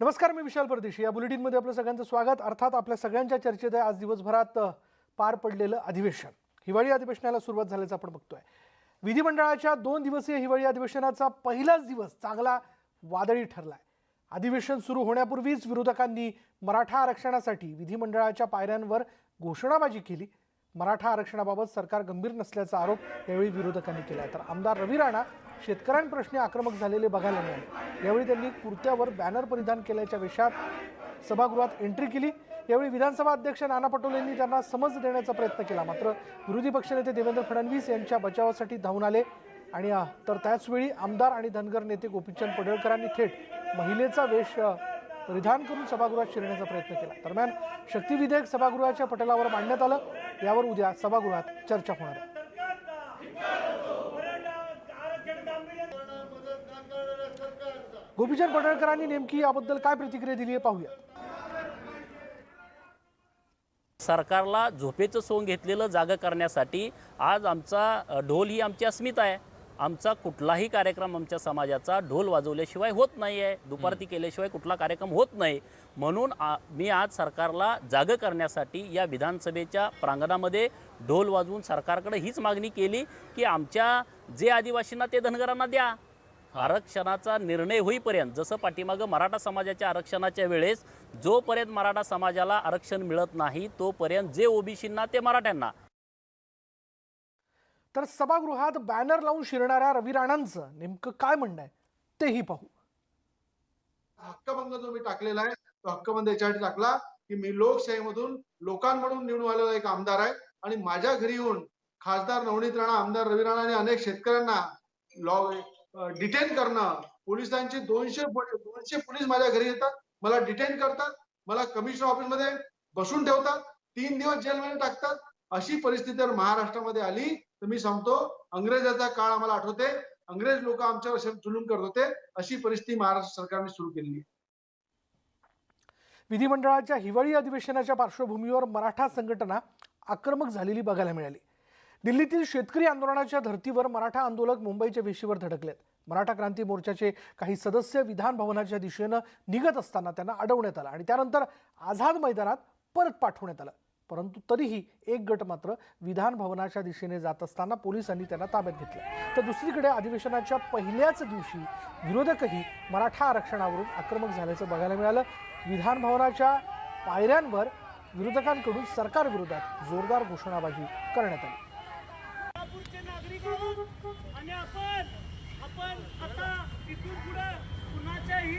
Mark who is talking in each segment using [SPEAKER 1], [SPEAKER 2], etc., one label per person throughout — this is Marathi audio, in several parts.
[SPEAKER 1] नमस्कार मी विशाल परदेशी. या बुलेटिनमध्ये आपलं सगळ्यांचं स्वागत. अर्थात आपल्या सगळ्यांच्या चर्चेत आहे आज दिवसभरात पार पडलेलं अधिवेशन. हिवाळी अधिवेशनाला सुरुवात झाल्याचं आपण बघतोय. विधिमंडळाच्या दोन दिवसीय हिवाळी अधिवेशनाचा पहिलाच दिवस चांगला वादळी ठरलाय. अधिवेशन सुरू होण्यापूर्वीच विरोधकांनी मराठा आरक्षणासाठी विधिमंडळाच्या पायऱ्यांवर घोषणाबाजी केली. मराठा आरक्षणाबाबत सरकार गंभीर नसल्याचा आरोप यावेळी विरोधकांनी केला तर आमदार रवी राणा शेतकऱ्यांप्रश्नी आक्रमक झालेले बघायला मिळाले. यावेळी त्यांनी कुर्त्यावर बॅनर परिधान केल्याच्या विषयात सभागृहात एंट्री केली. यावेळी विधानसभा अध्यक्ष नाना पटोलेंनी त्यांना समज देण्याचा प्रयत्न केला. मात्र विरोधी पक्षनेते देवेंद्र फडणवीस यांच्या बचावासाठी धावून आले. आणि तर त्याचवेळी आमदार आणि धनगर नेते गोपीचंद पडळकरांनी थेट महिलेचा वेश परिधान करून सभागृहात शिरण्याचा प्रयत्न केला. दरम्यान शक्ती विधेयक सभागृहाच्या पटलावर मांडण्यात आलं. यावर उद्या सभागृहात चर्चा होणार आहे. गोपीचंद पडळकरांनी नेमकी याबद्दल काय प्रतिक्रिया दिली आहे पाहूया.
[SPEAKER 2] सरकारला झोपेचं सोंग घेतलेलं जागं करण्यासाठी आज आमचा ढोल ही आमची अस्मिता आहे. आमचा कुठलाही कार्यक्रम आमच्या समाजाचा ढोल वाजवल्याशिवाय होत नाही आहे दुपारती केल्याशिवाय कुठला कार्यक्रम होत नाही. म्हणून आ, मी आज सरकारला जागं करण्यासाठी या विधानसभेच्या प्रांगणामध्ये ढोल वाजवून सरकारकडे हीच मागणी केली की आमच्या जे आदिवासींना ते धनगरांना द्या. आरक्षणाचा निर्णय होईपर्यंत जसं पाठीमागं मराठा समाजाच्या आरक्षणाच्या वेळेस जोपर्यंत मराठा समाजाला आरक्षण मिळत नाही तोपर्यंत जे ओबीसींना ते मराठ्यांना.
[SPEAKER 1] तर सभागृहात बॅनर लावून शिरणाऱ्या रवी राणांचं नेमकं काय म्हणणं आहे तेही पाहू.
[SPEAKER 3] हक्कभंग जो मी टाकलेला आहे तो हक्कभंग याच्यासाठी टाकला की मी लोकशाहीमधून लोकांमधून निवडून आलेला एक आमदार आहे आणि माझ्या घरी येऊन खासदार नवनीत राणा आमदार रवी राणा आणि अनेक शेतकऱ्यांना लॉ डिटेन करणं. पोलिसांची दोनशे दोनशे पोलीस माझ्या घरी येतात. मला डिटेन करतात. मला कमिशनर ऑफिसमध्ये बसून ठेवतात. तीन दिवस जेलमध्ये टाकतात. अशी परिस्थिती जर महाराष्ट्रामध्ये आली तर मी सांगतो अंग्रेजाचा काळ आम्हाला आठवते. अंग्रेज लोक आमच्यावर जुलूम करत होते. अशी परिस्थिती महाराष्ट्र सरकारने सुरू केलेली आहे.
[SPEAKER 1] विधिमंडळाच्या हिवाळी अधिवेशनाच्या पार्श्वभूमीवर मराठा संघटना आक्रमक झालेली बघायला मिळाली. दिल्लीतील शेतकरी आंदोलनाच्या धर्तीवर मराठा आंदोलक मुंबईच्या वेशीवर धडकलेत. मराठा क्रांती मोर्चाचे काही सदस्य विधान भवनाच्या दिशेनं निघत असताना त्यांना अडवण्यात आलं आणि त्यानंतर आझाद मैदानात परत पाठवण्यात आलं. परंतु तरीही एक गट मात्र विधान भवनाच्या दिशेने जात असताना पोलिसांनी त्यांना ताब्यात घेतलं. तर दुसरीकडे अधिवेशनाच्या पहिल्याच दिवशी विरोधकही मराठा आरक्षणावरून आक्रमक झाल्याचं बघायला मिळालं. विधान भवनाच्या पायऱ्यांवर विरोधकांकडून सरकारविरोधात जोरदार घोषणाबाजी करण्यात आली.
[SPEAKER 4] आणि आपण आपण आता इथून पुढे कुणाच्याही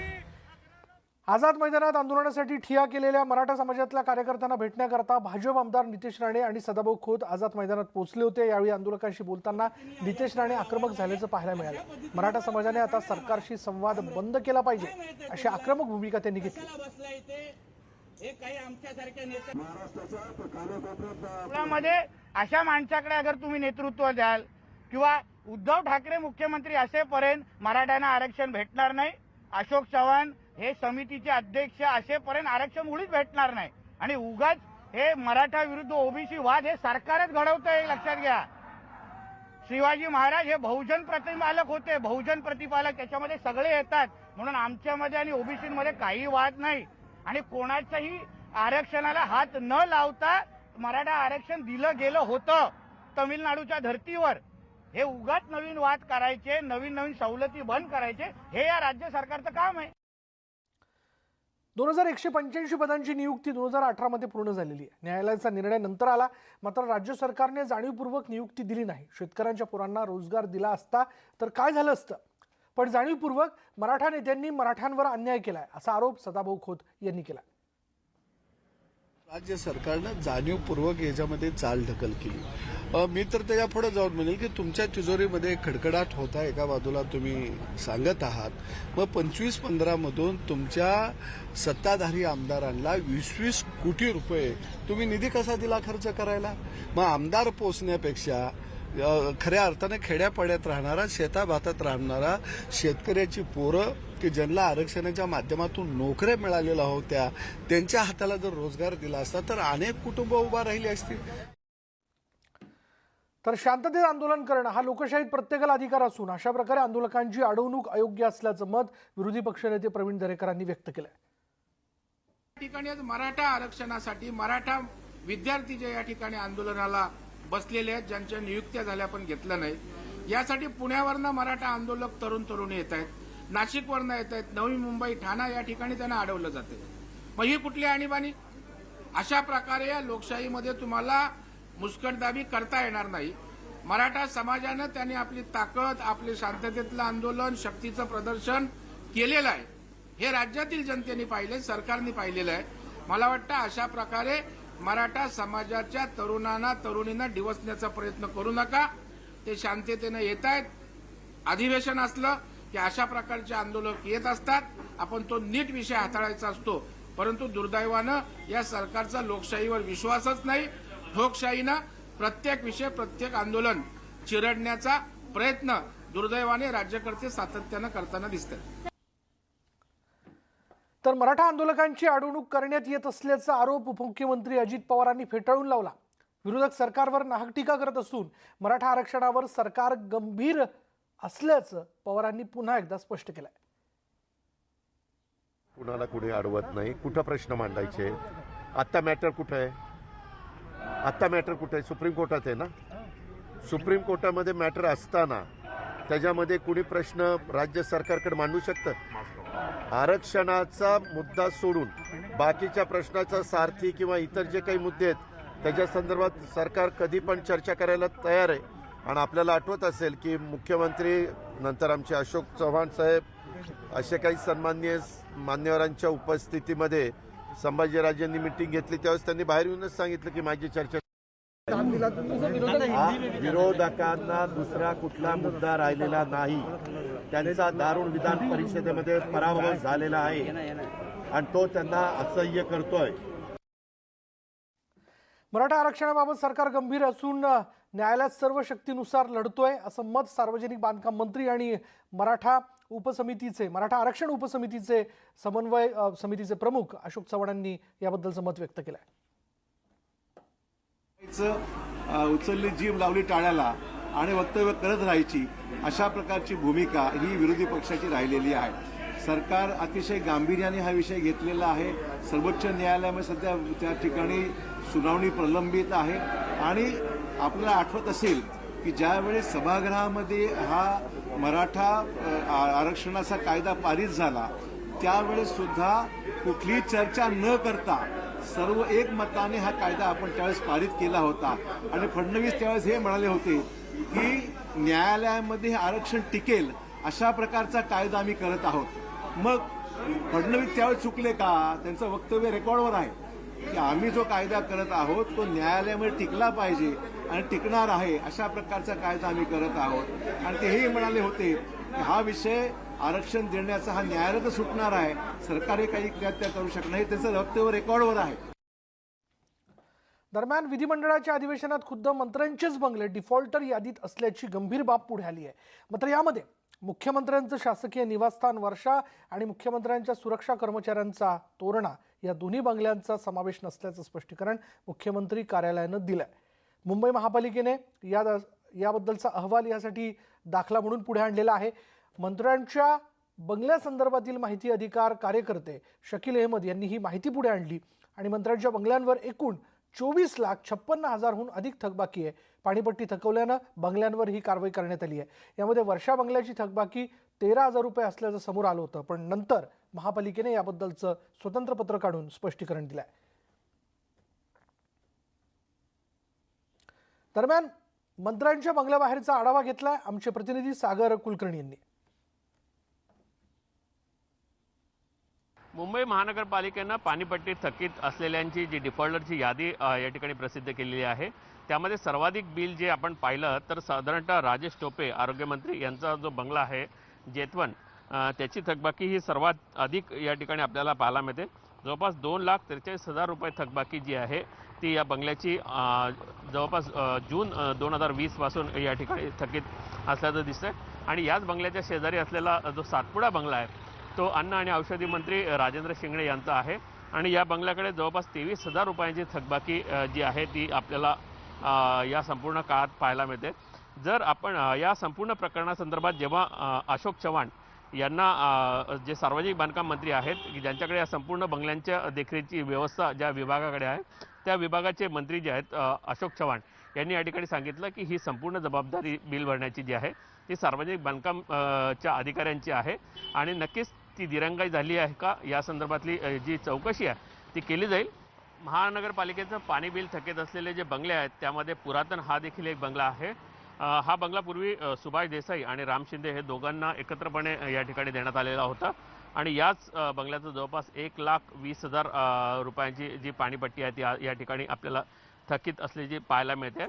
[SPEAKER 1] आझाद मैदानात आंदोलनासाठी ठिया केलेल्या मराठा समाजातल्या कार्यकर्त्यांना भेटण्याकरता भाजप आमदार नितेश राणे आणि सदाभाऊ खोत आझाद मैदानात पोहोचले होते. यावेळी आंदोलकांशी बोलताना नितेश राणे आक्रमक झाल्याचं पाहायला मिळालं. मराठा समाजाने आता सरकारशी संवाद बंद केला पाहिजे अशी आक्रमक भूमिका त्यांनी घेतली.
[SPEAKER 4] अशा माणसाकडे अगर तुम्ही नेतृत्व द्याल किंवा उद्धव ठाकरे मुख्यमंत्री असेपर्यंत मराठ्यांना आरक्षण भेटणार नाही. अशोक चव्हाण हे समितीचे अध्यक्ष असेपर्यंत आरक्षण मुळीच भेटणार नाही. आणि उगाच हे मराठा विरुद्ध ओबीसी वाद हे सरकारच घडवतं आहे लक्षात घ्या. शिवाजी महाराज हे बहुजन प्रतिपालक होते. बहुजन प्रतिपालक त्याच्यामध्ये सगळे येतात. म्हणून आमच्यामध्ये आणि ओबीसीमध्ये काही वाद नाही. आणि कोणाच्याही आरक्षणाला हात न लावता मराठा आरक्षण दिलं गेलं होतं तमिळनाडूच्या धर्तीवर. हे उगाच नवीन वाद करायचे नवीन नवीन सवलती बंद करायचे हे या राज्य सरकारचं काम आहे.
[SPEAKER 1] दोन हजार एकशे पंच्याऐंशी पदांची नियुक्ती दोन हजार अठरामध्ये पूर्ण झालेली आहे. न्यायालयाचा निर्णय नंतर आला मात्र राज्य सरकारने जाणीवपूर्वक नियुक्ती दिली नाही. शेतकऱ्यांच्या पोरांना रोजगार दिला असता तर काय झालं असतं? पण जाणीवपूर्वक मराठा नेत्यांनी मराठ्यांवर अन्याय केलाय असा आरोप सदाभाऊ खोत यांनी केला
[SPEAKER 5] राज्य सरकारनं जाणीवपूर्वक याच्यामध्ये चाल ढकल केली. मी तर त्याच्या पुढे जाऊन म्हणेल की तुमच्या तिजोरीमध्ये खडखडाट होता एका बाजूला तुम्ही सांगत आहात. मग पंचवीस पंधरामधून तुमच्या सत्ताधारी आमदारांना वीस वीस कोटी रुपये तुम्ही निधी कसा दिला खर्च करायला? मग आमदार पोचण्यापेक्षा खऱ्या अर्थाने खेड्यापाड्यात राहणारा शेताभातात राहणारा शेतकऱ्याची पोरं की ज्यांना आरक्षणाच्या माध्यमातून नोकऱ्या मिळालेल्या होत्या त्यांच्या हाताला जर रोजगार दिला असता तर अनेक कुटुंब उभा राहिली असतील
[SPEAKER 1] तर शांततेत आंदोलन करणं हा लोकशाहीत प्रत्येकाला अधिकार असून अशा प्रकारे आंदोलकांची अडवणूक अयोग्य असल्याचं मत विरोधी पक्षनेते प्रवीण दरेकरांनी व्यक्त केलंय.
[SPEAKER 6] ठिकाणी आज मराठा आरक्षणासाठी मराठा विद्यार्थी जे या ठिकाणी आंदोलनाला बसलेले आहेत ज्यांच्या नियुक्त्या झाल्या पण घेतल्या नाही यासाठी पुण्यावरनं मराठा आंदोलक तरुण तरुणी येत आहेत नाशिकवरनं येत आहेत नवी मुंबई ठाणा या ठिकाणी त्यांना अडवलं जाते मग ही कुठली आणीबाणी? अशा प्रकारे या लोकशाहीमध्ये तुम्हाला मुस्कटदाबी करता येणार नाही. मराठा समाजानं त्यांनी आपली ताकद आपले शांततेतलं आंदोलन शक्तीचं प्रदर्शन केलेलं आहे. हे राज्यातील जनतेने पाहिले सरकारने पाहिलेलं आहे. मला वाटतं अशा प्रकारे मराठा समाजाच्या तरुणांना तरुणींना डिवसण्याचा प्रयत्न करू नका. ते शांततेनं येत आहेत. अधिवेशन असलं की अशा प्रकारचे आंदोलक येत असतात. आपण तो नीट विषय हाताळायचा असतो. परंतु दुर्दैवानं या सरकारचा लोकशाहीवर विश्वासच नाही. ठोकशाहीनं प्रत्येक विषय प्रत्येक आंदोलन चिरडण्याचा प्रयत्न दुर्दैवाने राज्यकर्ते सातत्यानं करताना दिसतात.
[SPEAKER 1] तर मराठा आंदोलकांची अडवणूक करण्यात येत असल्याचा आरोप उपमुख्यमंत्री अजित पवारांनी फेटाळून लावला. विरोधक सरकारवर नाहक टीका करत असून मराठा आरक्षणावर सरकार गंभीर असल्याचं पवारांनी पुन्हा एकदा स्पष्ट केलंय.
[SPEAKER 7] कुणाला कुणी अडवत नाही कुठं प्रश्न मांडायचे? आत्ता मॅटर कुठं आहे? आत्ता मॅटर कुठं आहे? सुप्रीम कोर्टात आहे ना? सुप्रीम कोर्टामध्ये मॅटर असताना त्याच्यामध्ये कुणी प्रश्न राज्य सरकारकडे मांडू शकतं? आरक्षणाचा मुद्दा सोडून बाकीच्या प्रश्नाचा सारथी किंवा इतर जे काही मुद्दे आहेत त्याच्या संदर्भात सरकार कधी पण चर्चा करायला तयार आहे. आणि आपल्याला आठवत असेल की मुख्यमंत्री नंतर आमचे अशोक चव्हाण साहेब असे काही सन्माननीय मान्यवरांच्या उपस्थितीमध्ये संभाजीराजेंनी मिटिंग घेतली त्यावेळेस त्यांनी बाहेर येऊनच सांगितलं की माझी चर्चा विरोधकांना दुसरा कुठला मुद्दा राहिलेला नाही. त्यांचा दारुण विधान परिषदेमध्ये पराभव झालेला आहे. आणि तो त्यांना असह्य करतोय.
[SPEAKER 1] मराठा आरक्षणाबाबत सरकार गंभीर असून न्यायालयात सर्व शक्तीनुसार लढतोय असं मत सार्वजनिक बांधकाम मंत्री आणि मराठा उपसमितीचे मराठा आरक्षण उपसमितीचे समन्वय समितीचे प्रमुख अशोक चव्हाणांनी याबद्दलचं मत व्यक्त केलंय.
[SPEAKER 8] अ, उचलली जीम लावली टाळ्याला आणि वक्तव्य करत राहायची अशा प्रकारची भूमिका ही विरोधी पक्षाची राहिलेली आहे. सरकार अतिशय गांभीर्याने हा विषय घेतलेला आहे. सर्वोच्च न्यायालयामध्ये सध्या त्या ठिकाणी सुनावणी प्रलंबित आहे. आणि आपल्याला आठवत असेल की ज्यावेळेस सभागृहामध्ये हा मराठा आरक्षणाचा कायदा पारित झाला त्यावेळेस सुद्धा कुठलीही चर्चा न करता सर्व एकमताने हा कायदा आपण त्यावेळेस पारित केला होता. आणि फडणवीस त्यावेळेस हे म्हणाले होते की न्यायालयामध्ये हे आरक्षण टिकेल अशा प्रकारचा कायदा आम्ही करत आहोत. मग फडणवीस त्यावेळेस चुकले का? त्यांचं वक्तव्य रेकॉर्डवर आहे. की आम्ही जो कायदा करत आहोत तो न्यायालयामध्ये टिकला पाहिजे आणि टिकणार आहे अशा प्रकारचा कायदा आम्ही करत आहोत. आणि तेही म्हणाले होते की हा विषय आरक्षण देण्याचा हा न्यायालय सुटणार आहे. सरकार हे काही त्या करू शकणार हे त्याचं वक्तव्य रेकॉर्डवर आहे.
[SPEAKER 1] दरम्यान विधिमंडळाच्या अधिवेशनात खुद्द मंत्र्यांचेच बंगले डिफॉल्टर यादीत असल्याची गंभीर बाब पुढे आली आहे. मात्र यामध्ये मुख्यमंत्र्यांचं शासकीय निवासस्थान वर्षा आणि मुख्यमंत्र्यांच्या सुरक्षा कर्मचाऱ्यांचा तोरणा या दोन्ही बंगल्यांचा समावेश नसल्याचं स्पष्टीकरण मुख्यमंत्री कार्यालयानं दिलंय. मुंबई महापालिकेने या याबद्दलचा अहवाल यासाठी दाखला म्हणून पुढे आणलेला आहे. मंत्र्यांच्या बंगल्यासंदर्भातील माहिती अधिकार कार्यकर्ते शकील अहमद यांनी ही माहिती पुढे आणली. आणि मंत्र्यांच्या बंगल्यांवर एकूण चोवीस लाख छप्पन्न हजारहून अधिक थकबाकी आहे. पाणीपट्टी थकवल्यानं बंगल्यांवर ही कारवाई करण्यात आली आहे. यामध्ये वर्षा बंगल्याची थकबाकी तेरा हजार रुपये असल्याचं समोर आलं होतं. पण नंतर महापालिकेने याबद्दलचं स्वतंत्र पत्र काढून स्पष्टीकरण दिलं आहे दरम्यान मंत्र्यांच्या बंगल्याबाहेरचा आढावा घेतलाय आमचे प्रतिनिधी सागर कुलकर्णी यांनी.
[SPEAKER 9] मुंबई महानगरपालिकेनं पाणीपट्टी थकीत असलेल्यांची जी डिफॉल्टरची यादी या ठिकाणी प्रसिद्ध केलेली आहे त्यामध्ये सर्वाधिक बिल जे आपण पाहिलं तर साधारणतः राजेश टोपे आरोग्यमंत्री यांचा जो बंगला आहे जेतवन त्याची थकबाकी ही सर्वात अधिक या ठिकाणी आपल्याला पाहायला मिळते. जवळपास दोन लाख त्रेचाळीस हजार रुपये थकबाकी जी आहे ती या बंगल्याची जवळपास जून दोन हजार वीसपासून या ठिकाणी थकीत असल्याचं दिसतं आणि याच बंगल्याच्या शेजारी असलेला जो सातपुडा बंगला आहे तो अन्न आणि औषधी मंत्री राजेंद्र शिंगणे यांचा आहे. आणि या बंगल्याकडे जवळपास तेवीस हजार रुपयांची थकबाकी जी आहे ती आपल्याला या संपूर्ण काळात पाहायला मिळते. जर आपण या संपूर्ण प्रकरणासंदर्भात जेव्हा अशोक चव्हाण यांना जे सार्वजनिक बांधकाम मंत्री आहेत की ज्यांच्याकडे या संपूर्ण बंगल्यांच्या देखरेखीची व्यवस्था ज्या विभागाकडे आहे त्या विभागाचे मंत्री जे आहेत अशोक चव्हाण यांनी या ठिकाणी सांगितलं की ही संपूर्ण जबाबदारी बिल भरण्याची जी आहे ती सार्वजनिक बांधकाम च्या अधिकाऱ्यांची आहे. आणि नक्कीच ती दिरंगाई झाली आहे का? या संदर्भातली जी चौकशी आहे ती केली जाईल. महानगरपालिकेचं पाणी बिल थकीत असलेले जे बंगले आहेत त्यामध्ये पुरातन हा देखील एक बंगला आहे. हा बंगला पूर्वी सुभाष देसाई आणि राम शिंदे हे दोघांना एकत्रपणे या ठिकाणी देण्यात आलेला होता. आणि याच बंगल्याचं जवळपास एक लाख वीस हजार रुपयांची जी पाणीपट्टी आहे ती या ठिकाणी आपल्याला थकीत असल्याची पाहायला मिळते.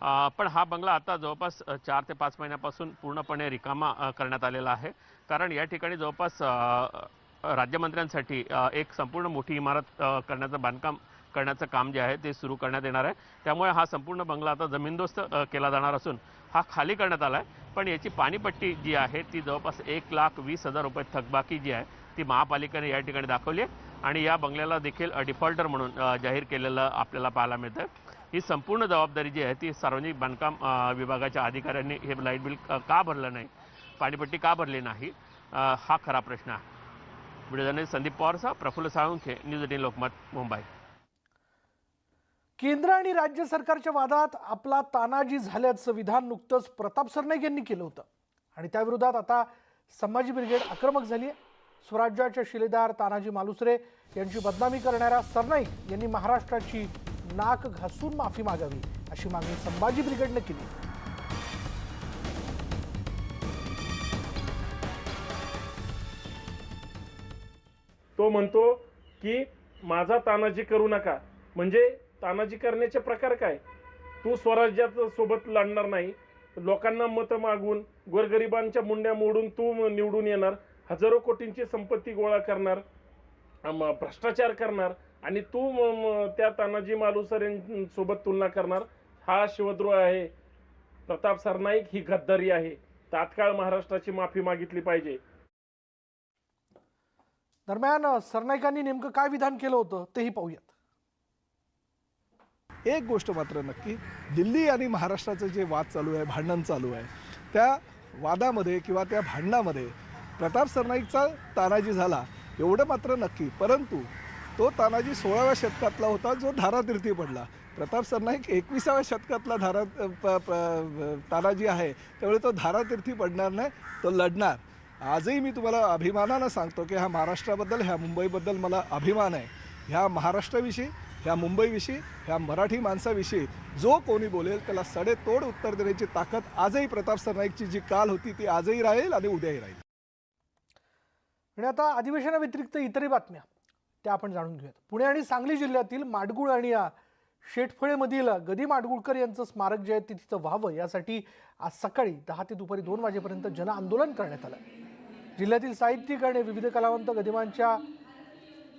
[SPEAKER 9] पण हा बंगला आता जवळपास चार ते पाच महिन्यापासून पूर्णपणे रिकामा करण्यात आलेला आहे. कारण या ठिकाणी जवळपास राज्यमंत्र्यांसाठी एक संपूर्ण मोठी इमारत करण्याचं बांधकाम करण्याचं काम जे आहे ते सुरू करण्यात येणार आहे. त्यामुळे हा संपूर्ण बंगला आता जमीनदोस्त केला जाणार असून हा खाली करण्यात आला आहे. पण याची पाणीपट्टी जी आहे ती जवळपास एक लाख वीस हजार रुपये थकबाकी जी आहे ती महापालिकेने या ठिकाणी दाखवली आहे. आणि या बंगल्याला देखील डिफॉल्टर म्हणून जाहीर केलेलं आपल्याला पाहायला मिळतं ही संपूर्ण जबाबदारी जी आहे ती सार्वजनिक बांधकाम विभागाच्या अधिकाऱ्यांनी हे लाइट बिल का भरलं नाही? पाणीपट्टी का भरली नाही? हा खरा प्रश्न आहे. व्हिडिओ संदीप पवारसह प्रफुल्ल साळुंखे न्यूज एटीन लोकमत मुंबई.
[SPEAKER 1] केंद्र आणि राज्य सरकारच्या वादात आपला तानाजी झाल्याचं विधान नुकतंच प्रताप सरनाईक यांनी केलं होतं. आणि त्याविरोधात आता संभाजी ब्रिगेड आक्रमक झाली आहे स्वराज्याचे शिलेदार तानाजी मालुसरे यांची बदनामी करणाऱ्या सरनाईक यांनी महाराष्ट्राची नाक घासून माफी मागावी अशी मागणी संभाजी ब्रिगेडनं केली.
[SPEAKER 10] तो म्हणतो की माझा तानाजी करू नका. म्हणजे तानाजी करण्याचे प्रकार काय? तू स्वराज्यात सोबत लढणार नाही. लोकांना मतं मागून गोरगरिबांच्या मुंड्या मोडून तू निवडून येणार. हजारो कोटींची संपत्ती गोळा करणार. भ्रष्टाचार करणार. आणि तू त्या तानाजी मालुसर सोबत तुलना करणार. हा शिवद्रोह आहे. प्रताप सरनाईक ही गद्दारी आहे. तात्काळ महाराष्ट्राची माफी मागितली पाहिजे.
[SPEAKER 1] दरम्यान सरनाईकांनी नेमकं काय विधान केलं होतं तेही पाहूयात.
[SPEAKER 5] एक गोष्ट मात्र नक्की दिल्ली आणि महाराष्ट्राचं जे वाद चालू आहे भांडण चालू आहे त्या वादामध्ये किंवा त्या भांडणामध्ये प्रताप सरनाईकचा तानाजी झाला एवढं मात्र नक्की. परंतु तो तानाजी सोळाव्या शतकातला होता जो धारातीर्थी पडला. प्रताप सरनाईक एकविसाव्या शतकातला धारा प- प- तानाजी आहे. त्यामुळे तो धारातीर्थी पडणार नाही तो लढणार. आजही मी तुम्हाला अभिमानानं सांगतो की ह्या महाराष्ट्राबद्दल ह्या मुंबईबद्दल मला अभिमान आहे. ह्या महाराष्ट्राविषयी ह्या मुंबईविषयी ह्या मराठी माणसाविषयी जो कोणी बोलेल त्याला सडेतोड उत्तर देण्याची ताकद आजही प्रताप सरनाईकची जी काल होती ती आजही राहील आणि उद्याही राहील.
[SPEAKER 1] आणि आता अधिवेशनाव्यतिरिक्त इतरही बातम्या. त्या आपण जाणून घेऊयात. पुणे आणि सांगली जिल्ह्यातील माडगुळ आणि या शेटफळेमधील गदी माडगुळकर यांचं स्मारक जे आहे ते तिथं व्हावं यासाठी आज सकाळी दहा ते दुपारी दोन वाजेपर्यंत जनआंदोलन करण्यात आलं. जिल्ह्यातील साहित्यिक आणि विविध कलावंत गदिमांच्या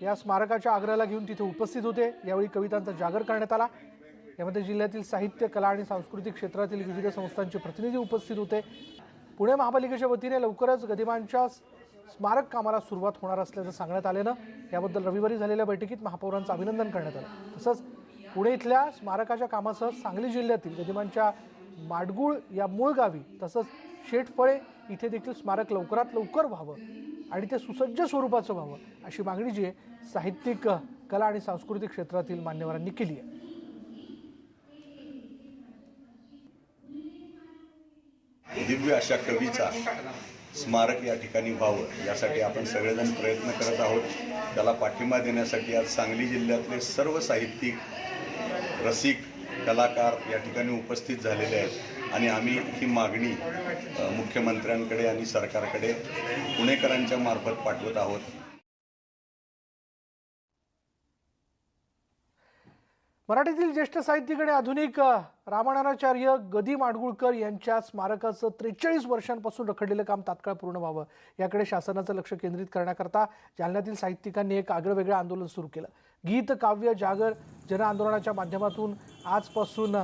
[SPEAKER 1] या स्मारकाच्या आग्रहाला घेऊन तिथे उपस्थित होते. यावेळी कवितांचा जागर करण्यात आला. यामध्ये जिल्ह्यातील साहित्य कला आणि सांस्कृतिक क्षेत्रातील विविध संस्थांचे प्रतिनिधी उपस्थित होते. पुणे महापालिकेच्या वतीने लवकरच गदिमांच्या स्मारक कामाला सुरुवात होणार असल्याचं सांगण्यात आल्यानं याबद्दल रविवारी झालेल्या बैठकीत महापौरांचं अभिनंदन करण्यात आलं. तसंच पुणे इथल्या स्मारकाच्या कामासह सांगली जिल्ह्यातील गदिमांच्या माडगुळ या मूळ गावी तसंच शेटफळे इथे देखील स्मारक लवकरात लवकर व्हावं आणि ते सुसज्ज स्वरूपाचं व्हावं अशी मागणी जी आहे साहित्यिक कला आणि सांस्कृतिक क्षेत्रातील मान्यवरांनी केली आहे.
[SPEAKER 11] दिव्य अशा कवीचा स्मारक या ठिकाणी व्हावं यासाठी आपण सगळेजण प्रयत्न करत आहोत. त्याला पाठिंबा देण्यासाठी आज सांगली जिल्ह्यातले सर्व साहित्यिक रसिक कलाकार या ठिकाणी उपस्थित झालेले आहेत. आणि आम्ही ही मागणी मुख्यमंत्र्यांकडे आणि सरकारकडे पुणेकरांच्या मार्फत पाठवत आहोत.
[SPEAKER 1] मराठीतील ज्येष्ठ साहित्यिक आणि आधुनिक रामायणाचार्य गदी माडगुळकर यांच्या स्मारकाचं त्रेचाळीस वर्षांपासून रखडलेलं काम तात्काळ पूर्ण व्हावं याकडे शासनाचं लक्ष केंद्रित करण्याकरता जालन्यातील साहित्यिकांनी एक आगळंवेगळं आंदोलन सुरू केलं. गीत काव्य जागर जनआंदोलनाच्या माध्यमातून आजपासून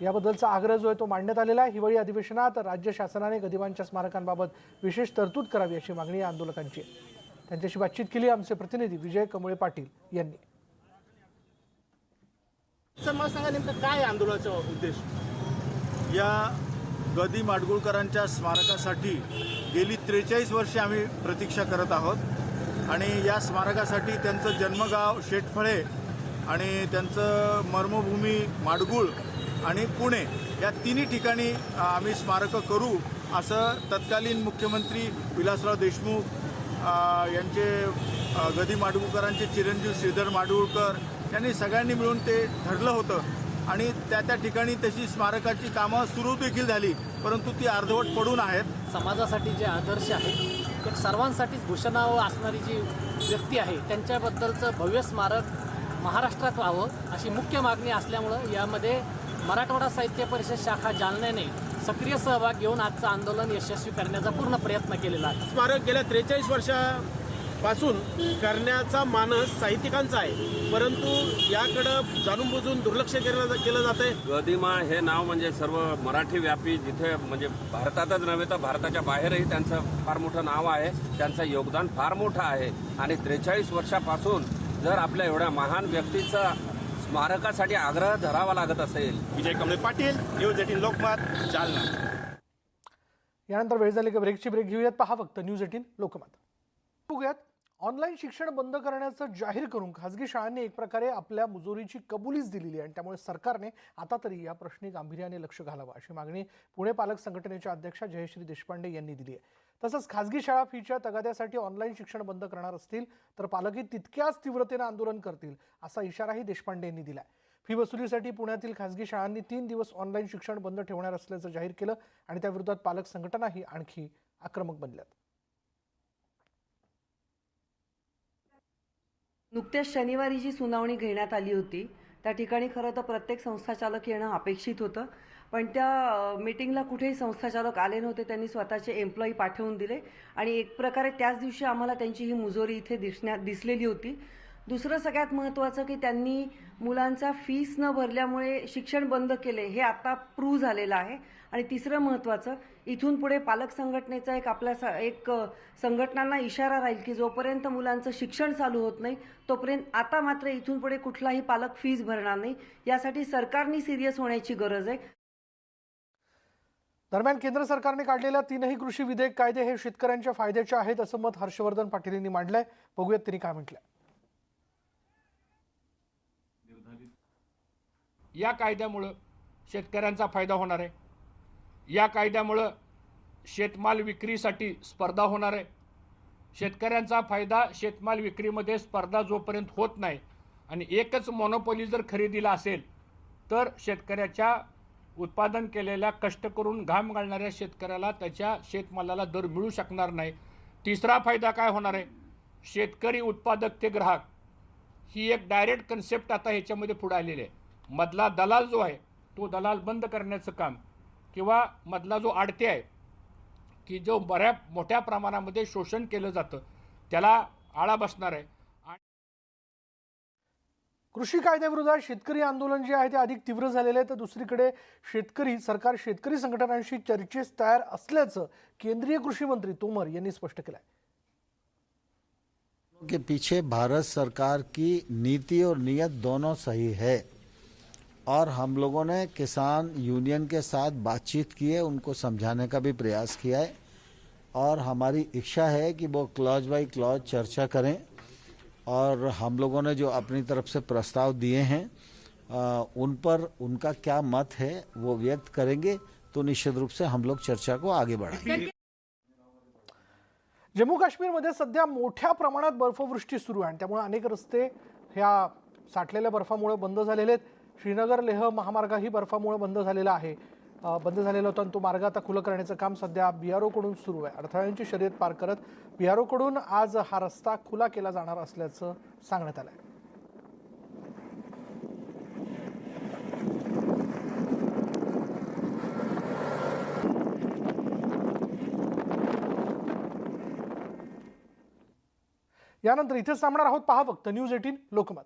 [SPEAKER 1] याबद्दलचा आग्रह जो आहे तो मांडण्यात आलेला आहे. हिवाळी अधिवेशनात राज्य शासनाने गदिमांच्या स्मारकांबाबत विशेष तरतूद करावी अशी मागणी या आंदोलकांची त्यांच्याशी बातचीत केली आमचे प्रतिनिधी विजय कमळे पाटील यांनी.
[SPEAKER 12] सर मला सांगा नेमकं काय आंदोलनाचा उद्देश?
[SPEAKER 6] या गदी माडगुळकरांच्या स्मारकासाठी गेली त्रेचाळीस वर्षे आम्ही प्रतीक्षा करत आहोत. आणि या स्मारकासाठी त्यांचं जन्मगाव शेटफळे आणि त्यांचं मर्मभूमी माडगुळ आणि पुणे या तिन्ही ठिकाणी आम्ही स्मारकं करू असं तत्कालीन मुख्यमंत्री विलासराव देशमुख यांचे गदी माडगुळकरांचे चिरंजीव श्रीधर माडगुळकर यांनी सगळ्यांनी मिळून ते ठरलं होतं. आणि त्या त्या ठिकाणी तशी स्मारकाची कामं सुरू देखील झाली परंतु ती अर्धवट पडून आहेत.
[SPEAKER 12] समाजासाठी जे आदर्श आहेत एक सर्वांसाठीच भूषणावं असणारी जी व्यक्ती आहे त्यांच्याबद्दलचं भव्य स्मारक महाराष्ट्रात व्हावं अशी मुख्य मागणी असल्यामुळं यामध्ये मराठवाडा साहित्य परिषद शाखा जालन्याने सक्रिय सहभाग घेऊन आजचं आंदोलन यशस्वी करण्याचा पूर्ण प्रयत्न केलेला आहे.
[SPEAKER 13] स्मारक गेल्या त्रेचाळीस वर्षापासून करण्याचा मानस साहित्यिकांचा आहे. परंतु याकडं जाणून बुजून दुर्लक्ष केलं केलं जातंय
[SPEAKER 14] गदिमा हे नाव म्हणजे सर्व मराठी व्यापी जिथे म्हणजे भारतातच नव्हे तर भारताच्या बाहेरही त्यांचं फार मोठं नाव आहे. त्यांचं योगदान फार मोठं आहे. आणि त्रेचाळीस वर्षापासून जर आपल्या एवढ्या महान व्यक्तीचा स्मारकासाठी आग्रह धरावा लागत असेल.
[SPEAKER 13] Vijay Kamle Patil news eighteen Lokmat Jalna.
[SPEAKER 1] यानंतर वेळ झाली का ब्रेकची ब्रेक घेऊयात पहा फक्त न्यूज एटीन लोकमत. बघूयात. ऑनलाईन शिक्षण बंद करण्याचं जाहीर करून खासगी शाळांनी एक प्रकारे आपल्या मुजोरीची कबुलीच दिलेली आहे आणि त्यामुळे सरकारने आता तरी या प्रश्नी गांभीर्याने लक्ष घालावं अशी मागणी पुणे पालक संघटनेच्या अध्यक्षा जयश्री देशपांडे यांनी दिली आहे. तसंच खासगी शाळा फीच्या तगाद्यासाठी ऑनलाईन शिक्षण बंद करणार असतील तर पालकही तितक्याच तीव्रतेनं आंदोलन करतील असा इशाराही देशपांडे यांनी दिला फी वसुलीसाठी पुण्यातील खासगी शाळांनी तीन दिवस ऑनलाईन शिक्षण बंद ठेवणार असल्याचं जाहीर केलं आणि त्याविरोधात पालक संघटनाही आणखी आक्रमक बनल्यात.
[SPEAKER 15] नुकत्याच शनिवारी जी सुनावणी घेण्यात आली होती त्या ठिकाणी खरं तर प्रत्येक संस्थाचालक येणं अपेक्षित होतं. पण त्या मीटिंगला कुठेही संस्थाचालक आले नव्हते त्यांनी स्वतःचे एम्प्लॉई पाठवून दिले. आणि एक प्रकारे त्याच दिवशी आम्हाला त्यांची ही मुजोरी इथे दिसण्या दिसलेली होती. दुसरं सगळ्यात महत्त्वाचं की त्यांनी मुलांचा फीस न भरल्यामुळे शिक्षण बंद केले हे आता प्रूव्ह झालेलं आहे. आणि तिसरं महत्त्वाचं इथून पुढे पालक संघटनेचा एक आपल्या स- एक संघटनांना इशारा राहील की जोपर्यंत मुलांचं शिक्षण चालू होत नाही तोपर्यंत आता मात्र इथून पुढे कुठलाही पालक फीस भरणार नाही. यासाठी सरकारने सिरियस होण्याची गरज आहे.
[SPEAKER 1] दरम्यान केंद्र सरकारने काढलेल्या तीनही कृषी विधेयक कायदे हे शेतकऱ्यांच्या फायद्याचे आहेत असं मत हर्षवर्धन पाटील यांनी मांडलंय. बघूयात त्यांनी काय म्हटलंय.
[SPEAKER 16] या कायद्यामुळं शेतकऱ्यांचा फायदा होणार आहे. या कायद्यामुळं शेतमाल विक्रीसाठी स्पर्धा होणार आहे. शेतकऱ्यांचा फायदा शेतमाल विक्रीमध्ये स्पर्धा जोपर्यंत होत नाही आणि एकच मोनोपोली जर खरेदीला असेल तर शेतकऱ्याच्या उत्पादन केलेल्या कष्ट करून घाम घालणाऱ्या शेतकऱ्याला त्याच्या शेतमालाला दर मिळू शकणार नाही. तिसरा फायदा काय होणार आहे? शेतकरी उत्पादक ते ग्राहक. ही एक डायरेक्ट कन्सेप्ट आता ह्याच्यामध्ये पुढे आलेली आहे. मधला दलाल जो आहे तो दलाल बंद करण्याचं काम किंवा मधला जो आडते आहे की जो बऱ्या मोठ्या प्रमाणामध्ये शोषण केलं जातं त्याला आळा बसणार आहे.
[SPEAKER 1] कृषी कायद्याविरोधात शेतकरी आंदोलन जे आहे ते अधिक तीव्र झालेलं आहे. तर दुसरीकडे शेतकरी सरकार शेतकरी संघटनांशी चर्चेस तयार असल्याचं केंद्रीय कृषी मंत्री तोमर यांनी स्पष्ट केलं आहे
[SPEAKER 17] के पीछे भारत सरकार की नीति और नियत दोनों सही है। और हम लोगों ने किसान यूनियन के साथ बातचीत की है उनको समझाने का भी प्रयास किया है। और हमारी इच्छा है कि वो क्लॉज बाई क्लॉज चर्चा करें। और हम लोगों ने जो अपनी तरफ़ से प्रस्ताव दिए हैं अ, उन पर उनका क्या मत है वो व्यक्त करेंगे। तो निश्चित रूप से हम लोग चर्चा को आगे बढ़ाएँगे।
[SPEAKER 1] जम्मू काश्मीरमध्ये सध्या मोठ्या प्रमाणात बर्फवृष्टी सुरू आहे आणि अनेक रस्ते ह्या साठलेल्या बर्फामुळे बंद झालेले आहेत. श्रीनगर लेह महामार्गही बर्फामुळे बंद झालेला आहे. बंद झालेला होता आणि तो मार्ग आता खुलं करण्याचं काम सध्या बिआरओकडून सुरू आहे. अडथळ्यांची शर्यत पार करत बिआरओकडून आज हा रस्ता खुला केला जाणार असल्याचं सांगण्यात आलं आहे यानंतर इथेच थांबणार आहोत पहा फक्त. News eighteen Lokmat.